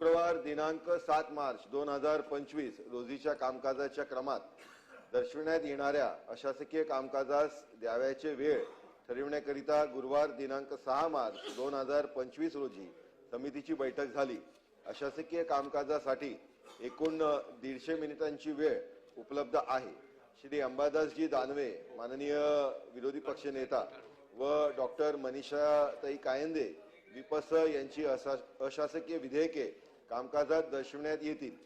शुक्रवार दिनांक सात मार्च दोन हजार पंचवीस रोजीच्या कामकाजाच्या क्रमात दर्शविण्यात येणाऱ्या अशासकीय कामकाजास द्यावयाचे वेळ ठरविण्याकरिता गुरुवार दिनांक सहा मार्च दोन हजार पंचवीस रोजी समितीची बैठक झाली. अशासकीय कामकाजासाठी एकूण दीडशे मिनिटांची वेळ उपलब्ध आहे. श्री अंबादासजी दानवे माननीय विरोधी पक्षनेता व डॉक्टर मनीषाताई कायंदे विपस यांची असा अशासकीय विधेयके कामकाजात दर्शविण्यात येतील.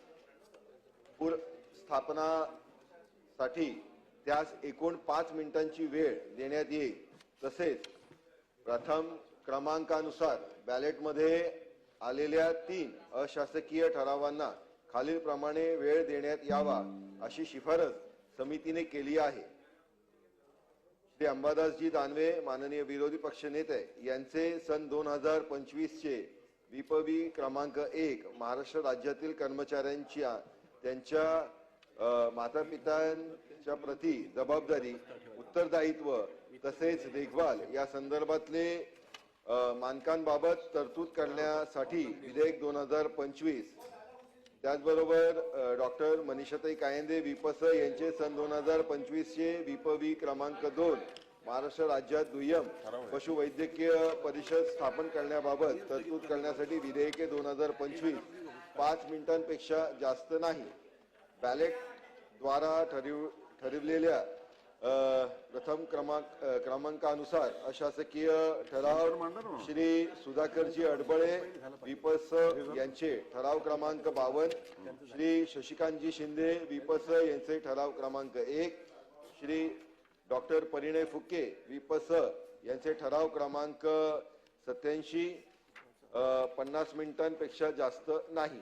पूर स्थापनासाठी त्यास एकूण पाच मिनिटांची वेळ देण्यात येईल. तसेच प्रथम क्रमांकानुसार बॅलेटमध्ये आलेल्या तीन अशासकीय ठरावांना खालीलप्रमाणे वेळ देण्यात यावा अशी शिफारस समितीने केली आहे. श्री अंबादासजी दानवे माननीय विरोधी पक्षनेते यांचे सन दोन हजार पंचवीसचे विपवी क्रमांक एक महाराष्ट्र राज्यातील कर्मचाऱ्यांच्या त्यांच्या माता पित्यांच्या प्रती जबाबदारी उत्तरदायित्व तसेच देखभाल या संदर्भातले मानकांबाबत तरतूद करण्यासाठी विधेयक दोन हजार पंचवीस. त्याचबरोबर डॉक्टर मनीषाताई कायंदे विपस यांचे सन दोन हजार पंचवीस चे विपवी क्रमांक दोन. महाराष्ट्र राज्यात दुय्यम पशुवैद्यकीय परिषद स्थापन करण्याबाबत तरतूद करण्यासाठी विधेयके दोन हजार पंचवीस पाच मिनिटांपेक्षा जास्त नाही. बॅलेट द्वारा ठरव ठरवलेल्या प्रथम क्रमांक क्रमांकानुसार अशासकीय ठराव श्री सुधाकरजी अडबळे विपस यांचे ठराव क्रमांक बावन्न श्री शशिकांतजी शिंदे विपस यांचे ठराव क्रमांक एक श्री डॉक्टर परिणय फुके विपस यांचे ठराव क्रमांक सत्याऐंशी पन्नास मिनिटांपेक्षा जास्त नाही.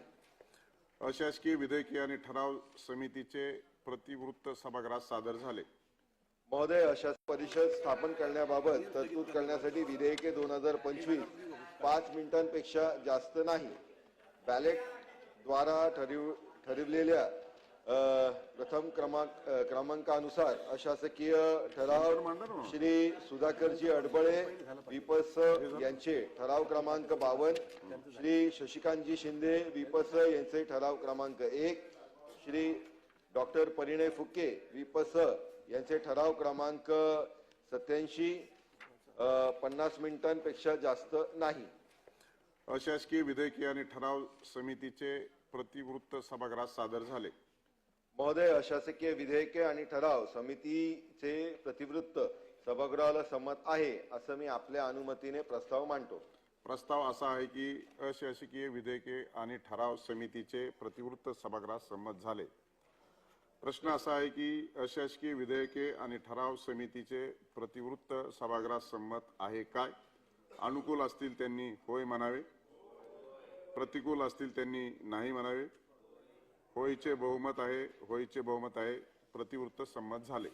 अशासकीय विधेयके आणि ठराव समितीचे प्रतिवृत्त सभागृहात सादर झाले. महोदय अशा परिषद स्थापन करण्याबाबत तरतूद करण्यासाठी विधेयके दोन हजार पंचवीस पाच मिनिटांपेक्षा जास्त नाही. बॅलेट द्वारा ठरव ठरवलेल्या प्रथम क्रमांक क्रमांकानुसार अशासकीय ठराव श्री सुधाकरजी अडबळे विपस यांचे ठराव क्रमांक बावन्न श्री शशिकांतजी शिंदे विपस यांचे ठराव क्रमांक एक श्री डॉक्टर परिणय फुके विपस यांचे ठराव क्रमांक सत्याऐंशी पन्नास मिनिटांपेक्षा जास्त नाही. अशासकीय विधेयके आणि ठराव समितीचे प्रतिवृत्त सभागृहात सादर झाले. महोदय अशासकीय विधेयके आणि ठराव समितीचे प्रतिवृत्त सभागृहाला संमत आहे असं मी आपल्या अनुमतीने प्रस्ताव मांडतो. प्रस्ताव असा आहे की अशासकीय विधेयके आणि ठराव समितीचे प्रतिवृत्त सभागृहात संमत झाले. प्रश्न असा आहे की अशासकीय विधेयके आणि ठराव समितीचे प्रतिवृत्त सभागृहात संमत आहे काय? अनुकूल असतील त्यांनी होय म्हणावे? प्रतिकूल असतील त्यांनी नाही म्हणावे? होईचे बहुमत आहे होईचे बहुमत आहे प्रतिवृत्त संमत झाले.